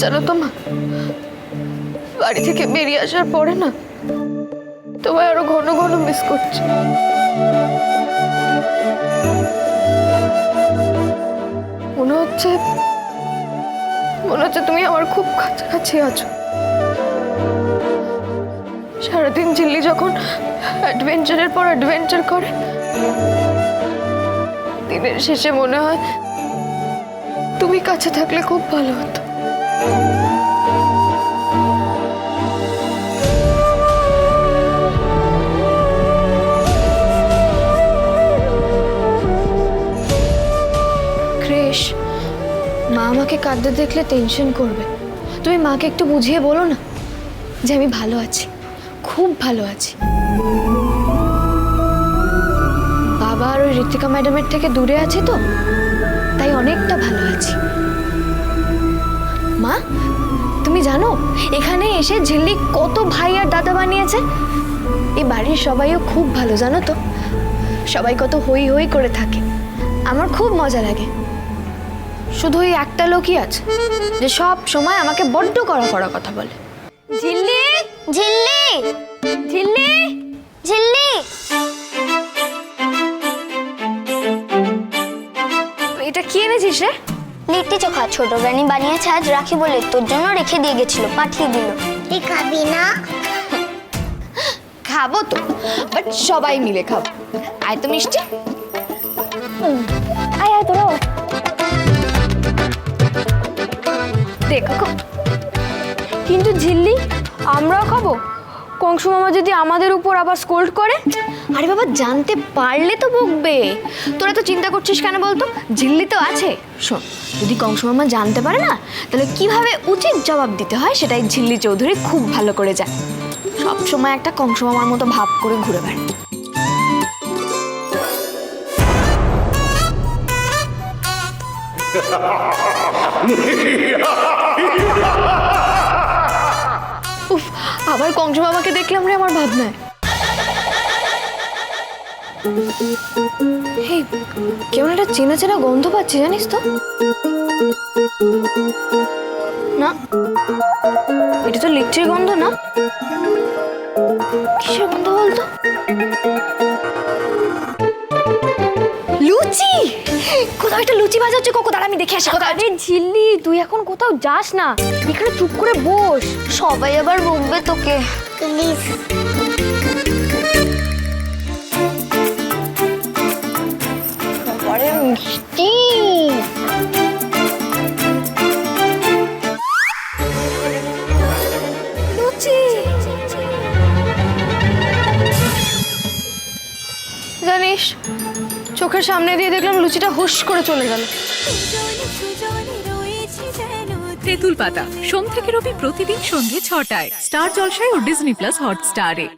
জানো তো মা, বাড়ি থেকে বেরিয়ে আসার পরে না, তোমায় আরও ঘন ঘন মিস করছি। মনে হচ্ছে মনে হচ্ছে তুমি আমার খুব কাছাকাছি আছো। সারাদিন ঝিল্লি যখন অ্যাডভেঞ্চারের পর অ্যাডভেঞ্চার করে, দিনের শেষে মনে হয় তুমি কাছে থাকলে খুব ভালো হতো। ক্রেশ, মা আমাকে কাঁদতে দেখলে টেনশন করবে। তুমি মাকে একটু বুঝিয়ে বলো না যে আমি ভালো আছি, খুব ভালো আছি। বাবা আর ওই ঋতিকা ম্যাডামের থেকে দূরে আছি তো? তাই অনেকটা ভালো আছি। মা, তুমি জানো, এখানে এসে ঝিল্লি কত ভাই আর দাদা বানিয়েছে? এই বাড়ির সবাইও খুব ভালো, জানো তো। সবাই কত হই হই করে থাকে। আমার খুব মজা লাগে। শুধু ওই একটা লোকই আছে, যে সব সময় আমাকে বড্ড করা করা কথা বলে। ঝিল্লি! ঝিল্লি! ঝিল্লি! এনেছিস রে লিট্টি চোখা ছোট রানী বানিয়েছে আজ রাখি বলে তোর জন্য রেখে দিয়ে গেছিল পাঠিয়ে দিল। তুই খাবি না? খাব তো বাট সবাই মিলে খাব। আয় তো মিষ্টি। আয় আয় তোরা দেখো কিন্তু ঝিল্লি আমরাও খাব? কংস মামা যদি আমাদের উপর আবার স্কোল্ড করে? আরে বাবা, জানতে পারলে তো বকবে। তোরা তো চিন্তা করছিস কেন বলতো? ঝিল্লি তো আছে। শোন, যদি কংস মামা জানতে পারে না, তাহলে কীভাবে উচিত জবাব দিতে হয় সেটাই ঝিল্লি চৌধুরী খুব ভালো করে যায় সব সময় একটা কংস মামার মতো ভাব করে ঘুরে বেড়ায়। উফ, আবার কংস মামাকে দেখলাম রে আমার ভাবনায়। এই কেমন একটা চেনা চেনা গন্ধ পাচ্ছি জানিস তো? না এটা তো লিচির গন্ধ না? কিসের গন্ধ বলতো? লুচি! কোথাও একটা লুচি বাজাচ্ছে কোকো দাঁড়া আমি দেখে আসি। আরে ঝিল্লি তুই এখন কোথাও যাস না। এখানে চুপ করে বস। সবাই আবার বকবে তোকে। প্লিজ। মিষ্টি। জানিস চোখের সামনে দিয়ে দেখলাম লুচিটা হুশ করে চলে গেল। তেঁতুল পাতা সোম থেকে রবি প্রতিদিন সন্ধ্যে ছটায়। স্টার জলসায় ও ডিজনি প্লাস হটস্টারে।